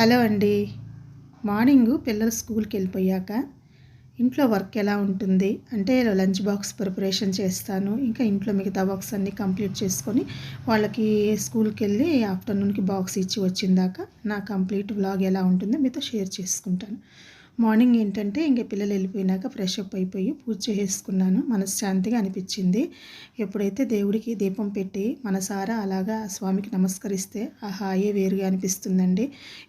Hello అండి. Morning పిల్లలు స్కూల్కి వెళ్ళిపోయాక ఇంట్లో వర్క్ ఎలా ఉంటుంది? అంటే లంచ్ బాక్స్ ప్రిపరేషన్ చేస్తాను. ఇంకా ఇంట్లో మిగతా బాక్స్ అన్నీ కంప్లీట్ చేసుకొని వాళ్ళకి స్కూల్కి వెళ్ళి ఆఫ్టర్నూన్కి బాక్స్ ఇచ్చి వచ్చిందాక నా కంప్లీట్ వ్లాగ్ ఎలా ఉంటుందో మీతో షేర్ చేసుకుంటాను. మార్నింగ్ ఏంటంటే ఇంక పిల్లలు వెళ్ళిపోయినాక ఫ్రెష్ అప్ అయిపోయి పూజ చేసుకున్నాను. మనశ్శాంతిగా అనిపించింది. ఎప్పుడైతే దేవుడికి దీపం పెట్టి మనసారా అలాగా స్వామికి నమస్కరిస్తే ఆ హాయే వేరుగా అనిపిస్తుందండి.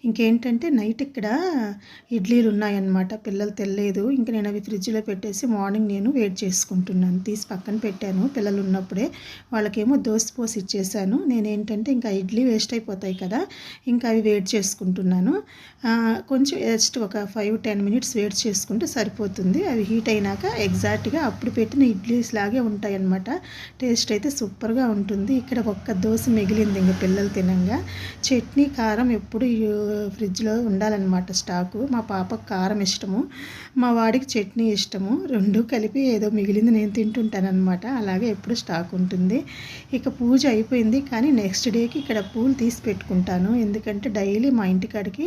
ఇంకేంటంటే నైట్ ఇక్కడ ఇడ్లీలు ఉన్నాయన్నమాట. పిల్లలు తెల్లేదు ఇంక నేను అవి ఫ్రిడ్జ్లో పెట్టేసి మార్నింగ్ నేను వెయిట్ చేసుకుంటున్నాను. తీసి పక్కన పెట్టాను. పిల్లలు ఉన్నప్పుడే వాళ్ళకేమో దోశ పోసి ఇచ్చేసాను. నేనేంటంటే ఇంకా ఇడ్లీ వేస్ట్ అయిపోతాయి కదా. ఇంకా అవి వెయిట్ చేసుకుంటున్నాను. కొంచెం జస్ట్ ఒక ఫైవ్ టెన్ మినిట్స్ వెయిట్ చేసుకుంటే సరిపోతుంది. అవి హీట్ అయినాక ఎగ్జాక్ట్గా అప్పుడు పెట్టిన ఇడ్లీస్ లాగే ఉంటాయి అన్నమాట టేస్ట్ అయితే సూపర్గా ఉంటుంది. ఇక్కడ ఒక్క దోశ మిగిలింది ఇంక పిల్లలు తినంగా. చట్నీ కారం ఎప్పుడు ఫ్రిడ్జ్లో ఉండాలన్నమాట స్టాకు. మా పాపకు కారం ఇష్టము. మా వాడికి చట్నీ ఇష్టము. రెండు కలిపి ఏదో మిగిలింది నేను తింటుంటానమాట అలాగే ఎప్పుడు స్టాక్ ఉంటుంది. ఇక పూజ అయిపోయింది. కానీ నెక్స్ట్ డేకి ఇక్కడ పూలు తీసి పెట్టుకుంటాను. ఎందుకంటే డైలీ మా ఇంటికాడికి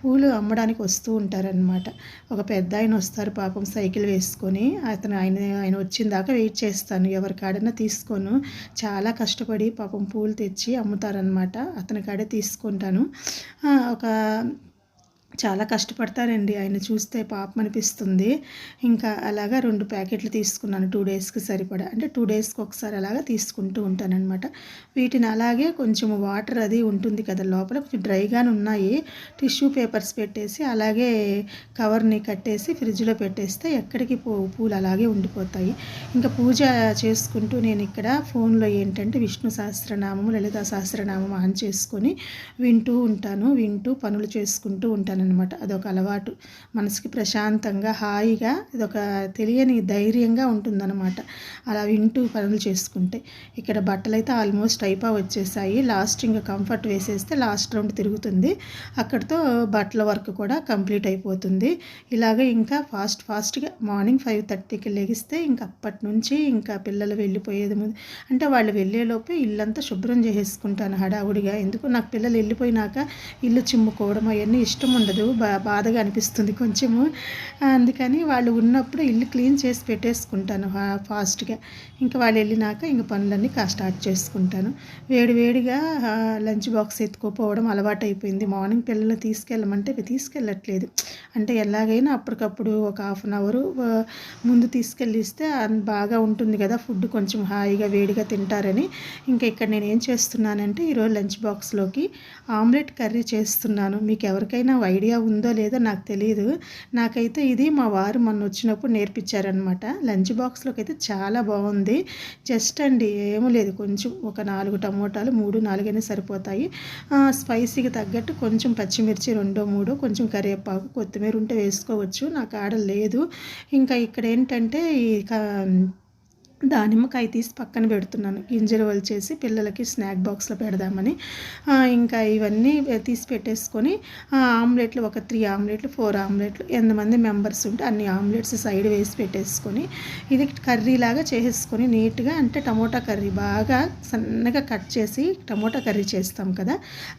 పూలు అమ్మడానికి వస్తూ ఉంటారనమాట ఒక పెద్ద ఆయన వస్తారు పాపం సైకిల్ వేసుకొని. అతను ఆయన ఆయన వచ్చిన దాకా వెయిట్ చేస్తాను. ఎవరికాడైనా తీసుకోను. చాలా కష్టపడి పాపం పూలు తెచ్చి అమ్ముతారనమాట అతని కాడే తీసుకుంటాను. ఒక చాలా కష్టపడతారండి. ఆయన చూస్తే పాపం అనిపిస్తుంది. ఇంకా అలాగా రెండు ప్యాకెట్లు తీసుకున్నాను టూ డేస్కి సరిపడా. అంటే టూ డేస్కి ఒకసారి అలాగా తీసుకుంటూ ఉంటానన్నమాట. వీటిని అలాగే కొంచెం వాటర్ అది ఉంటుంది కదా లోపల కొంచెం డ్రైగానే ఉన్నాయి. టిష్యూ పేపర్స్ పెట్టేసి అలాగే కవర్ని కట్టేసి ఫ్రిడ్జ్లో పెట్టేస్తే ఎక్కడికి పో పూలు అలాగే ఉండిపోతాయి. ఇంకా పూజ చేసుకుంటూ నేను ఇక్కడ ఫోన్లో ఏంటంటే విష్ణు సహస్రనామము లలిత సహస్రనామం ఆన్ చేసుకొని వింటూ ఉంటాను. వింటూ పనులు చేసుకుంటూ ఉంటాను అనమాట. అదొక అలవాటు. మనసుకి ప్రశాంతంగా హాయిగా ఇదొక తెలియని ధైర్యంగా ఉంటుందన్నమాట. అలా వింటూ పనులు చేసుకుంటే. ఇక్కడ బట్టలు అయితే ఆల్మోస్ట్ అయిపో వచ్చేసాయి లాస్ట్ ఇంకా కంఫర్ట్ వేసేస్తే లాస్ట్ రౌండ్ తిరుగుతుంది. అక్కడితో బట్టల వర్క్ కూడా కంప్లీట్ అయిపోతుంది. ఇలాగే ఇంకా ఫాస్ట్ ఫాస్ట్గా మార్నింగ్ ఫైవ్ థర్టీకి లెగిస్తే ఇంకా అప్పటి నుంచి ఇంకా పిల్లలు వెళ్ళిపోయేది అంటే వాళ్ళు వెళ్ళేలోపే ఇల్లంతా శుభ్రం చేసేసుకుంటాను హడావుడిగా. ఎందుకు? నాకు పిల్లలు వెళ్ళిపోయినాక ఇల్లు చిమ్ముకోవడం అవన్నీ ఇష్టం ఉండదు. ఉండదు బా బాధగా అనిపిస్తుంది కొంచెము. అందుకని వాళ్ళు ఉన్నప్పుడు ఇల్లు క్లీన్ చేసి పెట్టేసుకుంటాను ఫాస్ట్గా. ఇంకా వాళ్ళు వెళ్ళినాక ఇంక పనులన్నీ స్టార్ట్ చేసుకుంటాను. వేడివేడిగా లంచ్ బాక్స్ ఎత్తుకోపోవడం అలవాటు అయిపోయింది మార్నింగ్ పిల్లల్ని తీసుకెళ్ళమంటే తీసుకెళ్ళట్లేదు. అంటే ఎలాగైనా అప్పటికప్పుడు ఒక హాఫ్ అన్ అవరు ముందు తీసుకెళ్ళిస్తే బాగా ఉంటుంది కదా ఫుడ్ కొంచెం హాయిగా వేడిగా తింటారని. ఇంకా ఇక్కడ నేను ఏం చేస్తున్నానంటే ఈరోజు లంచ్ బాక్స్లోకి ఆమ్లెట్ కర్రీ చేస్తున్నాను. మీకు ఎవరికైనా ఐడియా ఐడియా ఉందో లేదో నాకు తెలియదు నాకైతే ఇది మా వారు మొన్న వచ్చినప్పుడు నేర్పించారనమాట లంచ్ బాక్స్లోకి అయితే చాలా బాగుంది. జస్ట్ అండి ఏమీ లేదు. కొంచెం ఒక నాలుగు టమోటాలు మూడు నాలుగైనా సరిపోతాయి. స్పైసీకి తగ్గట్టు కొంచెం పచ్చిమిర్చి రెండో మూడో కొంచెం కరివేపాకు కొత్తిమీర ఉంటే వేసుకోవచ్చు. నాకు ఆడ లేదు. ఇంకా ఇక్కడ ఏంటంటే ఈ దానిమ్మకాయ తీసి పక్కన పెడుతున్నాను. గింజలు వలిచేసి పిల్లలకి స్నాక్ బాక్స్లో పెడదామని. ఇంకా ఇవన్నీ తీసి పెట్టేసుకొని ఆమ్లెట్లు ఒక త్రీ ఆమ్లెట్లు ఫోర్ ఆమ్లెట్లు ఎంతమంది మెంబర్స్ ఉంటే అన్ని ఆమ్లెట్స్ సైడ్ వేసి పెట్టేసుకొని ఇది కర్రీలాగా చేసేసుకొని నీట్గా అంటే టమోటా కర్రీ బాగా సన్నగా కట్ చేసి టమోటా కర్రీ చేస్తాం కదా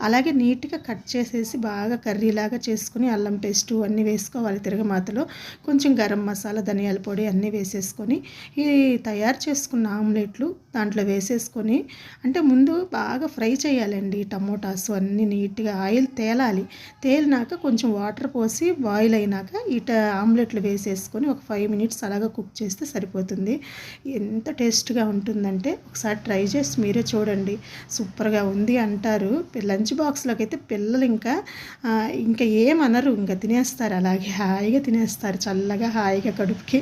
అలాగే నీట్గా కట్ చేసేసి బాగా కర్రీలాగా చేసుకొని అల్లం పేస్టు అన్నీ వేసుకోవాలి తిరగమాతలో. కొంచెం గరం మసాలా ధనియాల పొడి అన్నీ వేసేసుకొని ఈ తయారు తయారు చేసుకున్న ఆమ్లెట్లు దాంట్లో వేసేసుకొని అంటే ముందు బాగా ఫ్రై చేయాలండి టమోటాస్ అన్నీ నీట్గా ఆయిల్ తేలాలి. తేలినాక కొంచెం వాటర్ పోసి బాయిల్ అయినాక ఇట ఆమ్లెట్లు వేసేసుకొని ఒక ఫైవ్ మినిట్స్ అలాగా కుక్ చేస్తే సరిపోతుంది. ఎంత టేస్ట్గా ఉంటుందంటే ఒకసారి ట్రై చేసి మీరే చూడండి. సూపర్గా ఉంది అంటారు. లంచ్ బాక్స్లోకి అయితే పిల్లలు ఇంకా ఇంకా ఏమనరు ఇంకా తినేస్తారు అలాగే. హాయిగా తినేస్తారు చల్లగా హాయిగా కడుపుకి.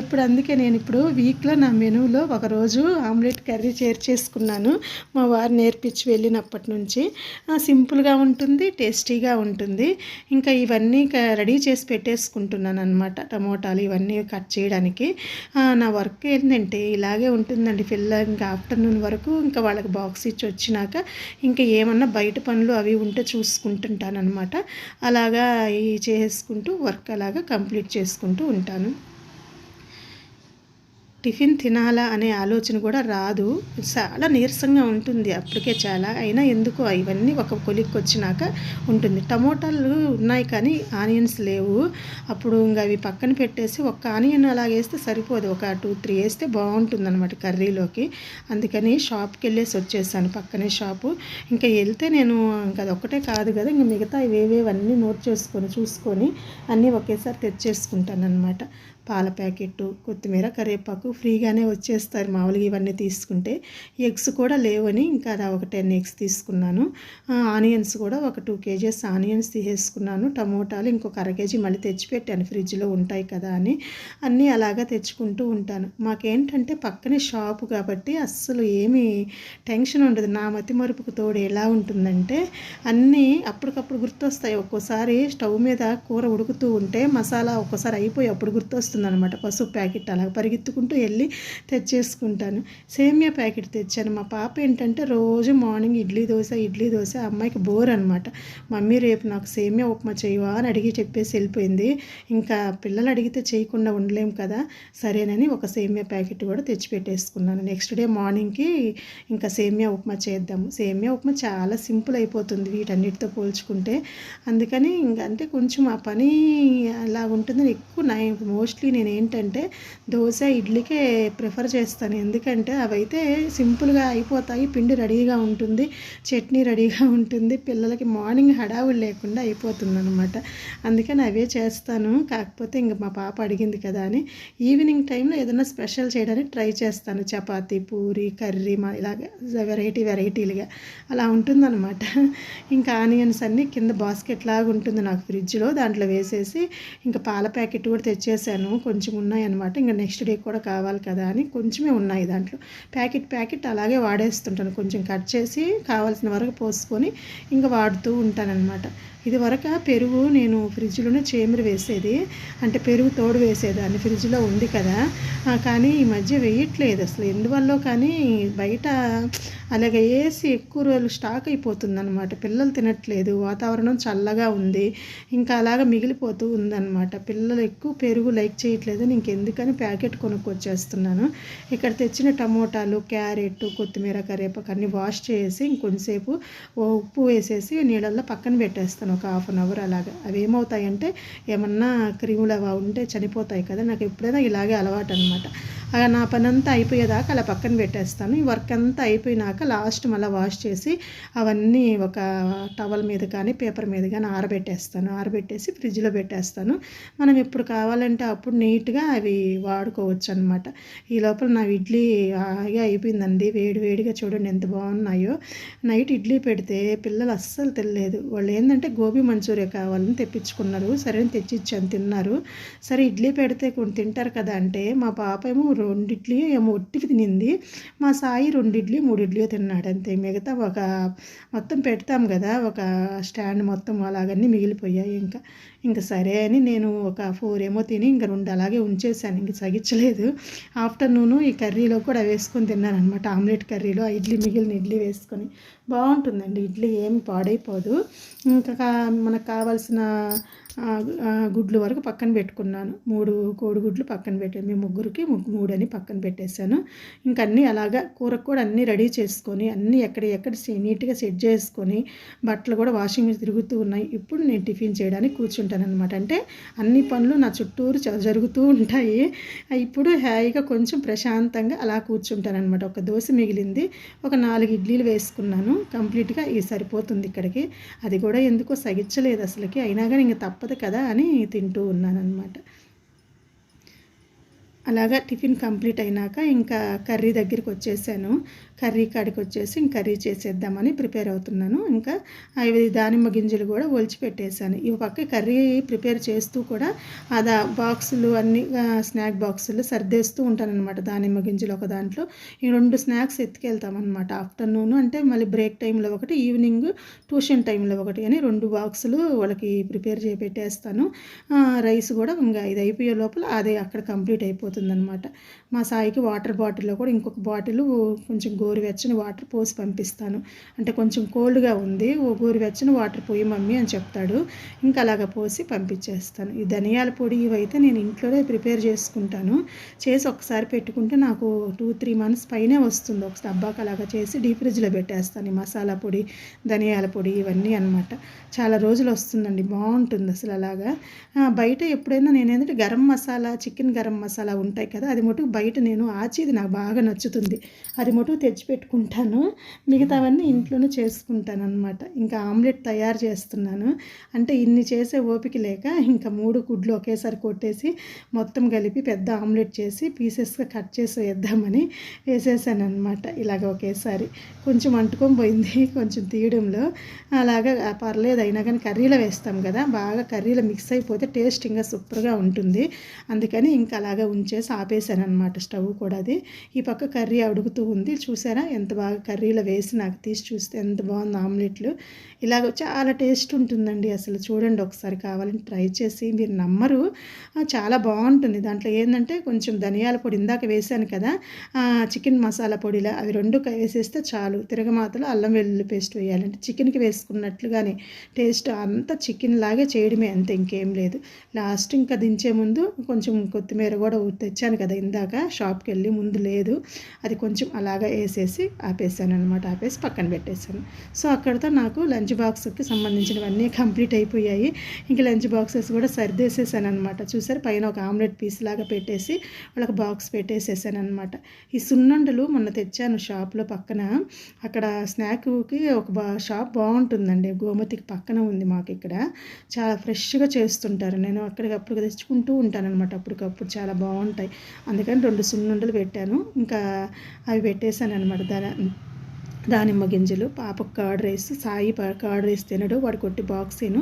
ఎప్పుడు అందుకే నేను ఇప్పుడు వీక్లో నా మెనూలో ఒకరోజు ఆమ్లెట్ కర్రీ చేర్చేసుకున్నాను మా వారు నేర్పించి వెళ్ళినప్పటి నుంచి. సింపుల్గా ఉంటుంది టేస్టీగా ఉంటుంది. ఇంకా ఇవన్నీ రెడీ చేసి పెట్టేసుకుంటున్నాను అనమాట టమోటాలు ఇవన్నీ కట్ చేయడానికి. నా వర్క్ ఏంటంటే ఇలాగే ఉంటుందండి. పిల్ల ఇంకా ఆఫ్టర్నూన్ వరకు ఇంకా వాళ్ళకి బాక్స్ ఇచ్చి వచ్చినాక ఇంకా ఏమన్నా బయట పనులు అవి ఉంటే చూసుకుంటుంటాను అనమాట అలాగా చేసుకుంటూ వర్క్ అలాగా కంప్లీట్ చేసుకుంటూ ఉంటాను. టిఫిన్ తినాలా అనే ఆలోచన కూడా రాదు. చాలా నీరసంగా ఉంటుంది అప్పటికే చాలా. అయినా ఎందుకో ఇవన్నీ ఒక కొలిక్కి వచ్చినాక ఉంటుంది. టమోటాలు ఉన్నాయి కానీ ఆనియన్స్ లేవు. అప్పుడు ఇంకా అవి పక్కన పెట్టేసి ఒక ఆనియన్ అలాగేస్తే సరిపోదు. ఒక టూ త్రీ వేస్తే బాగుంటుంది అనమాట కర్రీలోకి. అందుకని షాప్కి వెళ్ళేసి వచ్చేసాను పక్కనే షాపు. ఇంకా వెళ్తే నేను ఇంకా అదొక్కటే కాదు కదా ఇంకా మిగతా ఇవేవేవన్నీ నోట్ చేసుకొని చూసుకొని అన్నీ ఒకేసారి తెచ్చేసుకుంటాను అనమాట పాల ప్యాకెట్టు కొత్తిమీర కరివేపాకు ఫ్రీగానే వచ్చేస్తారు. మామూలుగా ఇవన్నీ తీసుకుంటే ఎగ్స్ కూడా లేవని ఇంకా అది ఒక టెన్ ఎగ్స్ తీసుకున్నాను. ఆనియన్స్ కూడా ఒక టూ కేజీస్ ఆనియన్స్ తీసేసుకున్నాను. టమోటాలు ఇంకొక అర కేజీ మళ్ళీ తెచ్చిపెట్టాను. ఫ్రిడ్జ్లో ఉంటాయి కదా అని అన్నీ అలాగా తెచ్చుకుంటూ ఉంటాను. మాకేంటంటే పక్కనే షాపు కాబట్టి అస్సలు ఏమీ టెన్షన్ ఉండదు. నా మతి మరుపుకు తోడు ఎలా ఉంటుందంటే అన్నీ అప్పటికప్పుడు గుర్తొస్తాయి. ఒక్కోసారి స్టవ్ మీద కూర ఉడుకుతూ ఉంటే మసాలా ఒక్కోసారి అయిపోయి అప్పుడు గుర్తొస్తుంది. అనమాట పసుపు ప్యాకెట్ అలా పరిగెత్తుకుంటూ వెళ్ళి తెచ్చేసుకుంటాను. సేమియా ప్యాకెట్ తెచ్చాను. మా పాప ఏంటంటే రోజు మార్నింగ్ ఇడ్లీ దోశ ఇడ్లీ దోశ అమ్మాయికి బోర్ అనమాట మమ్మీ రేపు నాకు సేమియా ఉప్మా చేయవా? అని అడిగి చెప్పేసి వెళ్ళిపోయింది. ఇంకా పిల్లలు అడిగితే చేయకుండా ఉండలేం కదా సరేనని ఒక సేమియా ప్యాకెట్ కూడా తెచ్చిపెట్టేసుకున్నాను. నెక్స్ట్ డే మార్నింగ్కి ఇంకా సేమియా ఉప్మా చేద్దాము. సేమియా ఉప్మా చాలా సింపుల్ అయిపోతుంది వీటన్నిటితో పోల్చుకుంటే. అందుకని ఇంకా అంటే కొంచెం ఆ పని అలా ఉంటుందని ఎక్కువ నై మోస్ట్లీ మోస్ట్లీ నేను ఏంటంటే దోశ ఇడ్లీకే ప్రిఫర్ చేస్తాను. ఎందుకంటే అవైతే సింపుల్గా అయిపోతాయి పిండి రెడీగా ఉంటుంది చట్నీ రెడీగా ఉంటుంది పిల్లలకి మార్నింగ్ హడావులు లేకుండా అయిపోతుంది అనమాట అందుకని అవే చేస్తాను. కాకపోతే ఇంక మా పాప అడిగింది కదా అని ఈవినింగ్ టైంలో ఏదైనా స్పెషల్ చేయడానికి ట్రై చేస్తాను. చపాతీ పూరి కర్రీ మా ఇలాగ వెరైటీ వెరైటీలుగా. అలా ఉంటుందన్నమాట. ఇంకా ఆనియన్స్ అన్నీ కింద బాస్కెట్ లాగా ఉంటుంది నాకు ఫ్రిడ్జ్లో దాంట్లో వేసేసి ఇంకా పాల ప్యాకెట్ కూడా తెచ్చేసాను. కొంచెం ఉన్నాయన్నమాట. ఇంకా నెక్స్ట్ డే కూడా కావాలి కదా అని కొంచెమే ఉన్నాయి దాంట్లో. ప్యాకెట్ ప్యాకెట్ అలాగే వాడేస్తుంటాను. కొంచెం కట్ చేసి కావాల్సిన వరకు పోసుకొని ఇంకా వాడుతూ ఉంటానన్నమాట. ఇది వరకు పెరుగు నేను ఫ్రిడ్జ్లోనే చేమరి వేసేది. అంటే పెరుగు తోడు వేసేదాన్ని ఫ్రిడ్జ్లో ఉంది కదా. కానీ ఈ మధ్య వేయట్లేదు అసలు. ఎందువల్ల కానీ బయట అలాగే వేసి ఎక్కువ రోజులు స్టాక్ అయిపోతుంది అనమాట పిల్లలు తినట్లేదు. వాతావరణం చల్లగా ఉంది. ఇంకా అలాగ మిగిలిపోతూ ఉందన్నమాట. పిల్లలు ఎక్కువ పెరుగు లైక్ చేయట్లేదు. నేను ఇంకెందుకని ప్యాకెట్ కొనుక్కొచ్చేస్తున్నాను. ఇక్కడ తెచ్చిన టమోటాలు క్యారెట్ కొత్తిమీర కరివేపాకు అన్నీ వాష్ చేసి ఇంకొంచెంసేపు ఉప్పు వేసేసి నీళ్ళల్లో పక్కన పెట్టేస్తాను ఒక హాఫ్ అన్ అవర్ అలాగా. అవి ఏమవుతాయంటే ఏమన్నా క్రిములు అవి ఉంటే చనిపోతాయి కదా నాకు ఎప్పుడైనా ఇలాగే అలవాటు అనమాట అలా నా పని అంతా అయిపోయేదాకా అలా పక్కన పెట్టేస్తాను. ఈ వర్క్ అంతా అయిపోయినాక లాస్ట్ మళ్ళీ వాష్ చేసి అవన్నీ ఒక టవల్ మీద కానీ పేపర్ మీద కానీ ఆరబెట్టేస్తాను. ఆరబెట్టేసి ఫ్రిడ్జ్లో పెట్టేస్తాను. మనం ఎప్పుడు కావాలంటే అప్పుడు నీట్గా అవి వాడుకోవచ్చు అనమాట ఈ లోపల నా ఇడ్లీ హాయిగా అయిపోయిందండి. వేడి వేడిగా చూడండి ఎంత బాగున్నాయో. నైట్ ఇడ్లీ పెడితే పిల్లలు అస్సలు తెలియలేదు వాళ్ళు ఏంటంటే గోబీ మంచూరియా కావాలని తెప్పించుకున్నారు. సరే తెచ్చిచ్చాను తిన్నారు. సరే ఇడ్లీ పెడితే కొన్ని తింటారు కదా అంటే మా పాప ఏమో రెండిడ్లీ ఏమో ఒట్టికి తినింది. మా సాయి రెండిడ్లీ మూడు ఇడ్లీ తిన్నాడు అంతే. మిగతా ఒక మొత్తం పెడతాం కదా ఒక స్టాండ్ మొత్తం అలాగన్నీ మిగిలిపోయాయి ఇంకా. ఇంకా సరే అని నేను ఒక ఫోర్ ఏమో తిని ఇంకా రెండు అలాగే ఉంచేసాను. ఇంక సగించలేదు ఆఫ్టర్నూను ఈ కర్రీలో కూడా వేసుకొని తిన్నాను అనమాట ఆమ్లెట్ కర్రీలో ఇడ్లీ మిగిలిన ఇడ్లీ వేసుకొని. బాగుంటుందండి. ఇడ్లీ ఏమి పాడైపోదు. ఇంకా మనకు కావాల్సిన గుడ్లు వరకు పక్కన పెట్టుకున్నాను. మూడు కోడిగుడ్లు పక్కన పెట్టాను మేము ముగ్గురికి మూడు అని పక్కన పెట్టేశాను. ఇంకా అన్నీ అలాగా కూరకు కూడా అన్నీ రెడీ చేసుకొని అన్నీ ఎక్కడ ఎక్కడ నీట్గా సెట్ చేసుకొని బట్టలు కూడా వాషింగ్ మెషిన్ తిరుగుతూ ఉన్నాయి. ఇప్పుడు నేను టిఫిన్ చేయడానికి కూర్చుంటాను అనమాట అంటే అన్ని పనులు నా చుట్టూరు జరుగుతూ ఉంటాయి. ఇప్పుడు హాయిగా కొంచెం ప్రశాంతంగా అలా కూర్చుంటాను అనమాట ఒక దోశ మిగిలింది ఒక నాలుగు ఇడ్లీలు వేసుకున్నాను. కంప్లీట్గా ఇది సరిపోతుంది ఇక్కడికి. అది కూడా ఎందుకో సగించలేదు అసలుకి. అయినా కానీ ఇంకా తప్ప తప్పదు కదా అని తింటూ ఉన్నాను అనమాట అలాగా టిఫిన్ కంప్లీట్ అయినాక ఇంకా కర్రీ దగ్గరికి వచ్చేసాను. కర్రీ కాడికి వచ్చేసి ఇంక కర్రీ చేసేద్దామని ప్రిపేర్ అవుతున్నాను. ఇంకా అవి దానిమ్మ గింజలు కూడా ఒలిచిపెట్టేశాను ఈ పక్క కర్రీ ప్రిపేర్ చేస్తూ కూడా అదా బాక్సులు అన్ని స్నాక్ బాక్సులు సర్దేస్తూ ఉంటాననమాట దానిమ్మ గింజలు ఒక దాంట్లో. ఈ రెండు స్నాక్స్ ఎత్తుకెళ్తామన్నమాట. ఆఫ్టర్నూన్ అంటే మళ్ళీ బ్రేక్ టైంలో ఒకటి ఈవినింగ్ ట్యూషన్ టైంలో ఒకటి అని రెండు బాక్సులు వాళ్ళకి ప్రిపేర్ చేపెట్టేస్తాను. రైస్ కూడా ఇంకా ఇది అయిపోయే లోపల అదే అక్కడ కంప్లీట్ అయిపోతుంది. అవుతుందనమాట మా సాయికి వాటర్ బాటిల్లో కూడా ఇంకొక బాటిల్ కొంచెం గోరువెచ్చని వాటర్ పోసి పంపిస్తాను. అంటే కొంచెం కోల్డ్గా ఉంది ఓ గోరువెచ్చని వాటర్ పోయి మమ్మీ అని చెప్తాడు. ఇంకా అలాగ పోసి పంపించేస్తాను. ఈ ధనియాల పొడి ఇవైతే నేను ఇంట్లోనే ప్రిపేర్ చేసుకుంటాను. చేసి ఒకసారి పెట్టుకుంటే నాకు టూ త్రీ మంత్స్ పైనే వస్తుంది. ఒక డబ్బాకి అలాగా చేసి డీప్ ఫ్రిడ్జ్లో పెట్టేస్తాను ఈ మసాలా పొడి ధనియాల పొడి ఇవన్నీ అనమాట చాలా రోజులు వస్తుందండి బాగుంటుంది అసలు అలాగా. బయట ఎప్పుడైనా నేను ఏంటంటే గరం మసాలా చికెన్ గరం మసాలా ఉంటాయి కదా అది మటుకు బయట నేను ఆచిది నాకు బాగా నచ్చుతుంది. అది మటుకు తెచ్చి పెట్టుకుంటాను మిగతావన్నీ ఇంట్లోనే చేసుకుంటాను అనమాట ఇంకా ఆమ్లెట్ తయారు చేస్తున్నాను. అంటే ఇన్ని చేసే ఓపిక లేక ఇంకా మూడు గుడ్లు ఒకేసారి కొట్టేసి మొత్తం కలిపి పెద్ద ఆమ్లెట్ చేసి పీసెస్గా కట్ చేసి వేద్దామని వేసేసాను అనమాట ఇలాగ ఒకేసారి. కొంచెం అంటుకొని పోయింది కొంచెం తీయడంలో. అలాగా పర్లేదు అయినా కానీ కర్రీలో వేస్తాం కదా బాగా కర్రీలో మిక్స్ అయిపోతే టేస్ట్ ఇంకా సూపర్గా ఉంటుంది. అందుకని ఇంకా అలాగా చేసి ఆపేసాను అనమాట స్టవ్ కూడా అది. ఈ పక్క కర్రీ అడుగుతూ ఉంది. చూసారా? ఎంత బాగా కర్రీలో వేసి నాకు తీసి చూస్తే ఎంత బాగుంది ఆమ్లెట్లు. ఇలాగ చాలా టేస్ట్ ఉంటుందండి అసలు. చూడండి ఒకసారి కావాలని ట్రై చేసి మీరు నమ్మరు. చాలా బాగుంటుంది. దాంట్లో ఏంటంటే కొంచెం ధనియాల పొడి ఇందాక వేసాను కదా. చికెన్ మసాలా పొడిలా అవి రెండు వేసేస్తే చాలు. తిరగమాతలో అల్లం వెల్లుల్లి పేస్ట్ వేయాలంటే చికెన్కి వేసుకున్నట్లుగానే టేస్ట్ అంతా చికెన్ లాగే చేయడమే అంతే ఇంకేం లేదు. లాస్ట్ ఇంకా దించే ముందు కొంచెం కొత్తిమీర కూడా తెచ్చాను కదా ఇందాక. షాప్కి వెళ్ళి ముందు లేదు. అది కొంచెం అలాగా వేసేసి ఆపేసాను అనమాట ఆపేసి పక్కన పెట్టేశాను. సో అక్కడితో నాకు లంచ్ బాక్స్కి సంబంధించినవన్నీ కంప్లీట్ అయిపోయాయి. ఇంకా లంచ్ బాక్సెస్ కూడా సర్దేసేసాను అనమాట చూసారు? పైన ఒక ఆమ్లెట్ పీస్ లాగా పెట్టేసి వాళ్ళకి బాక్స్ పెట్టేసేసాను అనమాట ఈ సున్నుండలు మొన్న తెచ్చాను షాప్లో పక్కన. అక్కడ స్నాక్కి ఒక బా షాప్ బాగుంటుందండి. గోమతికి పక్కన ఉంది మాకు ఇక్కడ. చాలా ఫ్రెష్గా చేస్తుంటారు. నేను అక్కడికప్పుడు తెచ్చుకుంటూ ఉంటాను అనమాట అప్పటికప్పుడు చాలా బాగుంటుంది. ఉంటాయి. అందుకని రెండు సున్నుండలు పెట్టాను. ఇంకా అవి పెట్టేశాను అనమాట దాని దానిమ్మ గింజలు పాప curd rice Sai curd rice తినడు. వాడు కొట్టి బాక్సేను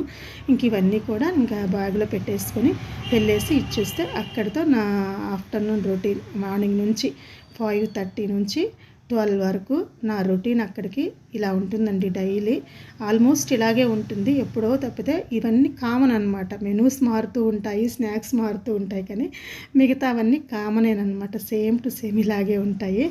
ఇంక ఇవన్నీ కూడా ఇంకా బ్యాగ్లో పెట్టేసుకొని వెళ్ళేసి ఇచ్చేస్తే అక్కడితో నా ఆఫ్టర్నూన్ రొటీన్ మార్నింగ్ నుంచి ఫైవ్ థర్టీ నుంచి ట్వెల్వ్ వరకు నా రొటీన్ అక్కడికి ఇలా ఉంటుందండి డైలీ. ఆల్మోస్ట్ ఇలాగే ఉంటుంది. ఎప్పుడో తప్పితే ఇవన్నీ కామన్ అనమాట మెనూస్ మారుతూ ఉంటాయి స్నాక్స్ మారుతూ ఉంటాయి కానీ మిగతావన్నీ కామనేనమాట సేమ్ టు సేమ్ ఇలాగే ఉంటాయి.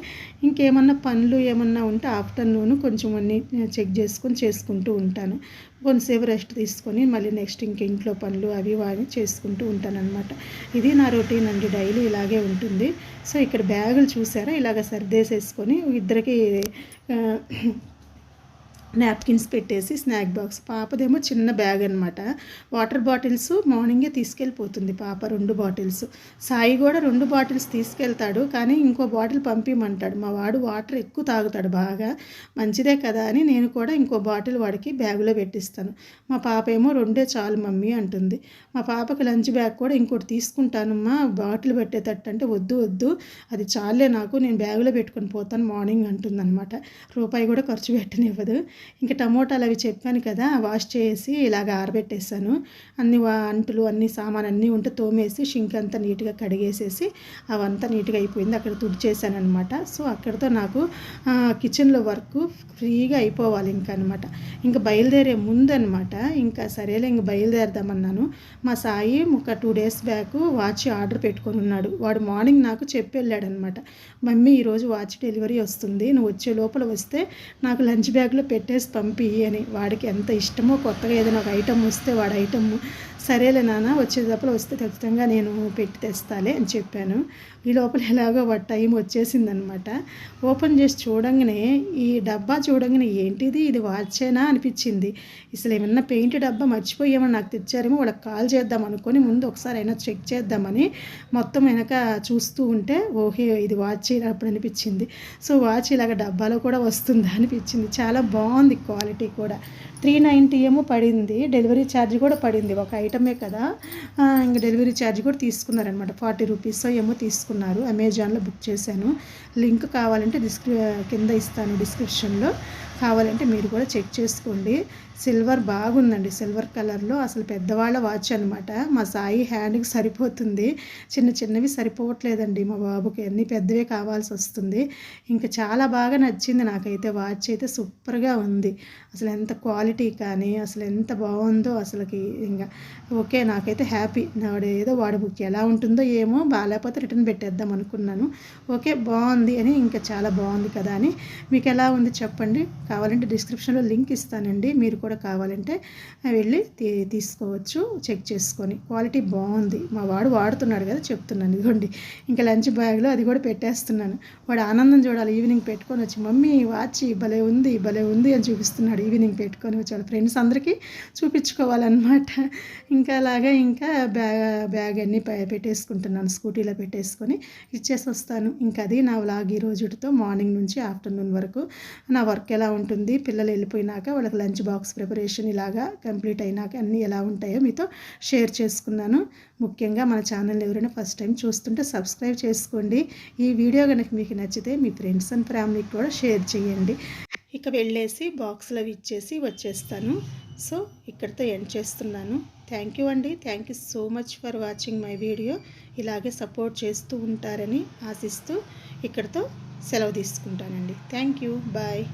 ఇంకేమన్నా పనులు ఏమన్నా ఉంటే ఆఫ్టర్నూన్ కొంచెం అన్నీ చెక్ చేసుకొని చేసుకుంటూ ఉంటాను. కొంతసేపు రెస్ట్ తీసుకొని మళ్ళీ నెక్స్ట్ ఇంక ఇంట్లో పనులు అవి వావి చేసుకుంటూ ఉంటానన్నమాట. ఇది నా రొటీన్ అండి. డైలీ ఇలాగే ఉంటుంది. సో ఇక్కడ బ్యాగులు చూసారా? ఇలాగ సర్దేసేసుకొని ఇద్దరికి నాప్కిన్స్ పెట్టేసి స్నాక్ బాక్స్. పాపదేమో చిన్న బ్యాగ్ అనమాట వాటర్ బాటిల్స్ మార్నింగే తీసుకెళ్ళిపోతుంది పాప రెండు బాటిల్స్. సాయి కూడా రెండు బాటిల్స్ తీసుకెళ్తాడు కానీ ఇంకో బాటిల్ పంపించమంటాడు మా వాడు వాటర్ ఎక్కువ తాగుతాడు బాగా. మంచిదే కదా అని నేను కూడా ఇంకో బాటిల్ వాడికి బ్యాగులో పెట్టిస్తాను. మా పాప ఏమో రెండే చాలు మమ్మీ అంటుంది. మా పాపకి లంచ్ బ్యాగ్ కూడా ఇంకోటి తీసుకుంటానమ్మా. బాటిల్ పెట్టేటట్టు అంటే వద్దు వద్దు. అది చాలే నాకు నేను బ్యాగులో పెట్టుకొని పోతాను మార్నింగ్ అంటుందన్నమాట. రూపాయి కూడా ఖర్చు పెట్టనివ్వదు. ఇంకా టమోటాలు అవి చెప్పాను కదా వాష్ చేసి ఇలాగ ఆరబెట్టేసాను. అన్ని అంటులు అన్ని సామాన్ అన్నీ ఉంటే తోమేసి షింక్ అంతా నీట్గా కడిగేసేసి అవంతా నీట్గా అయిపోయింది. అక్కడ తుడిచేసాను అనమాట సో అక్కడితో నాకు కిచెన్లో వర్క్ ఫ్రీగా అయిపోవాలి ఇంకా అనమాట ఇంకా బయలుదేరే ముందు అనమాట ఇంకా సరేలే ఇంక బయలుదేరదామన్నాను. మా సాయి ఒక two days back watch order పెట్టుకొని ఉన్నాడు. వాడు మార్నింగ్ నాకు చెప్పి వెళ్ళాడనమాట మమ్మీ ఈరోజు వాచ్ డెలివరీ వస్తుంది. నువ్వు వచ్చే లోపల వస్తే నాకు లంచ్ బ్యాగ్లో పెట్టి. పెట్టేసి పంపి అని వాడికి ఎంత ఇష్టమో కొత్తగా ఏదైనా ఒక ఐటమ్ వస్తే వాడు ఐటమ్ సరేలే నాన్న వచ్చేటప్పుడు వస్తే ఖచ్చితంగా నేను పెట్టి తెస్తాలే అని చెప్పాను. ఈ లోపల ఎలాగో వాటి టైం వచ్చేసిందనమాట. ఓపెన్ చేసి చూడంగానే ఈ డబ్బా చూడంగానే ఏంటిది? ఇది వాచేనా అనిపించింది. అసలు ఏమన్నా పెయింట్ డబ్బా మర్చిపోయామని నాకు తెచ్చారేమో వాళ్ళకి కాల్ చేద్దాం అనుకొని ముందు ఒకసారి అయినా చెక్ చేద్దామని మొత్తం వెనక చూస్తూ ఉంటే ఓహే ఇది వాచ్ అప్పుడు అనిపించింది. సో వాచ్ ఇలాగ డబ్బాలో కూడా వస్తుందా అనిపించింది. చాలా బాగుంది క్వాలిటీ కూడా. త్రీ నైంటీ ఏమో పడింది. డెలివరీ ఛార్జ్ కూడా పడింది. ఒక ఐటమే కదా. ఇంకా డెలివరీ ఛార్జ్ కూడా తీసుకున్నారనమాట ఫార్టీ రూపీస్ ఏమో తీసుకున్నారు. అమెజాన్లో బుక్ చేశాను. లింక్ కావాలంటే డిస్క్రి కింద ఇస్తాను డిస్క్రిప్షన్లో. కావాలంటే మీరు కూడా చెక్ చేసుకోండి. సిల్వర్ బాగుందండి. సిల్వర్ కలర్లో అసలు పెద్దవాళ్ళ వాచ్ అనమాట మా సాయి హ్యాండ్కి సరిపోతుంది. చిన్న చిన్నవి సరిపోవట్లేదండి మా బాబుకి. అన్నీ పెద్దవే కావాల్సి వస్తుంది. ఇంకా చాలా బాగా నచ్చింది నాకైతే వాచ్ అయితే సూపర్గా ఉంది. అసలు ఎంత క్వాలిటీ కానీ అసలు ఎంత బాగుందో అసలుకి ఇంకా ఓకే నాకైతే హ్యాపీ. వాడు ఏదో వాడి బుక్ ఎలా ఉంటుందో ఏమో బాగాలేకపోతే రిటర్న్ పెట్టేద్దాం అనుకున్నాను. ఓకే బాగుంది అని ఇంకా చాలా బాగుంది కదా అని. మీకు ఎలా ఉంది చెప్పండి. కావాలంటే డిస్క్రిప్షన్లో లింక్ ఇస్తానండి. మీరు కూడా కావాలంటే వెళ్ళి తీసుకోవచ్చు చెక్ చేసుకొని. క్వాలిటీ బాగుంది. మా వాడు వాడుతున్నాడు కదా చెప్తున్నాను. ఇదిగోండి. ఇంకా లంచ్ బ్యాగ్లో అది కూడా పెట్టేస్తున్నాను. వాడు ఆనందం చూడాలి. ఈవినింగ్ పెట్టుకొని వచ్చి మమ్మీ వాచి భలే ఉంది భలే ఉంది అని చూపిస్తున్నాడు. ఈవినింగ్ పెట్టుకొని వచ్చి వాళ్ళ ఫ్రెండ్స్ అందరికీ చూపించుకోవాలన్నమాట. ఇంకా అలాగా ఇంకా బ్యాగ్ బ్యాగ్ అన్నీ పెట్టేసుకుంటున్నాను. స్కూటీలో పెట్టేసుకొని ఇచ్చేసి వస్తాను ఇంకా అది నా వ్లాగ్ ఈ రోజుతో మార్నింగ్ నుంచి ఆఫ్టర్నూన్ వరకు. నా వర్క్ ఎలా ఉంటుంది పిల్లలు వెళ్ళిపోయినాక వాళ్ళకి లంచ్ బాక్స్ ప్రిపరేషన్ ఇలాగా కంప్లీట్ అయినాక అన్నీ ఎలా ఉంటాయో మీతో షేర్ చేసుకున్నాను. ముఖ్యంగా మన ఛానల్ ఎవరైనా ఫస్ట్ టైం చూస్తుంటే సబ్స్క్రైబ్ చేసుకోండి. ఈ వీడియో కనుక మీకు నచ్చితే మీ ఫ్రెండ్స్ అండ్ ఫ్యామిలీకి కూడా షేర్ చేయండి. ఇక వెళ్ళేసి బాక్స్లో ఇచ్చేసి వచ్చేస్తాను. సో ఇక్కడితో ఎండ్ చేస్తున్నాను. థ్యాంక్ యూ అండి. Thank you so much for watching my video. ఇలాగే సపోర్ట్ చేస్తూ ఉంటారని ఆశిస్తూ ఇక్కడితో సెలవు తీసుకుంటానండి. Thank you. బాయ్.